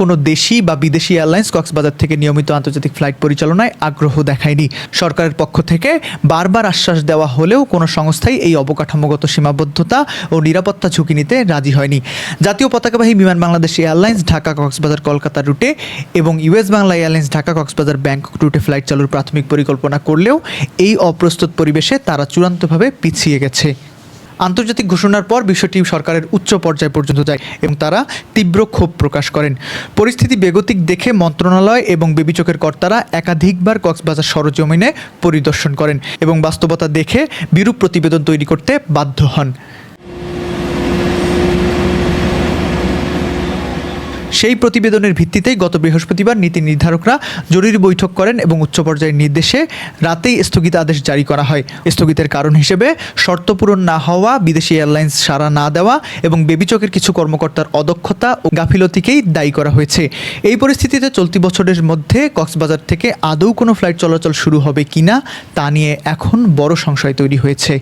কোনো দেশি বা বিদেশি এয়ারলাইন্স কক্সবাজার থেকে নিয়মিত আন্তর্জাতিক ফ্লাইট পরিচালনায় আগ্রহ দেখায়নি। সরকারের পক্ষ থেকে বারবার আশ্বাস দেওয়া হলেও কোনো সংস্থাই এই অবকাঠামোগত সীমাবদ্ধতা ও নিরাপত্তা ঝুঁকি নিতে রাজি হয়নি। জাতীয় পতাকাবাহী বিমান বাংলাদেশ এয়ারলাইন্স ঢাকা কক্সবাজার কলকাতা রুটে এবং US Bangla Airlines Dhaka Cox's Bazar Bangkok রুটে ফ্লাইট চালুর প্রাথমিক পরিকল্পনা করলেও এই অপ্রস্তুত পরিবেশে তারা চূড়ান্তভাবে পিছিয়ে গেছে। আন্তর্জাতিক ঘোষণার পর বিষয়টি সরকারের উচ্চ পর্যায় পর্যন্ত যায় এবং তারা তীব্র ক্ষোভ প্রকাশ করেন। পরিস্থিতি বেগতিক দেখে মন্ত্রণালয় এবং বেবিচকের কর্তারা একাধিকবার কক্সবাজার সরজমিনে পরিদর্শন করেন এবং বাস্তবতা দেখে বিরূপ প্রতিবেদন তৈরি করতে বাধ্য হন। সেই প্রতিবেদনের ভিত্তিতেই গত বৃহস্পতিবার নীতি নির্ধারকরা জরুরি বৈঠক করেন এবং উচ্চ পর্যায়ের নির্দেশে রাতেই স্থগিতাদেশ জারি করা হয়। স্থগিতের কারণ হিসেবে শর্ত পূরণ না হওয়া, বিদেশি এয়ারলাইন্স সাড়া না দেওয়া এবং বেবিচকের কিছু কর্মকর্তার অদক্ষতা ও গাফিলতিকেই দায়ী করা হয়েছে। এই পরিস্থিতিতে চলতি বছরের মধ্যে কক্সবাজার থেকে আদৌ কোনো ফ্লাইট চলাচল শুরু হবে কিনা তা নিয়ে এখন বড় সংশয় তৈরি হয়েছে।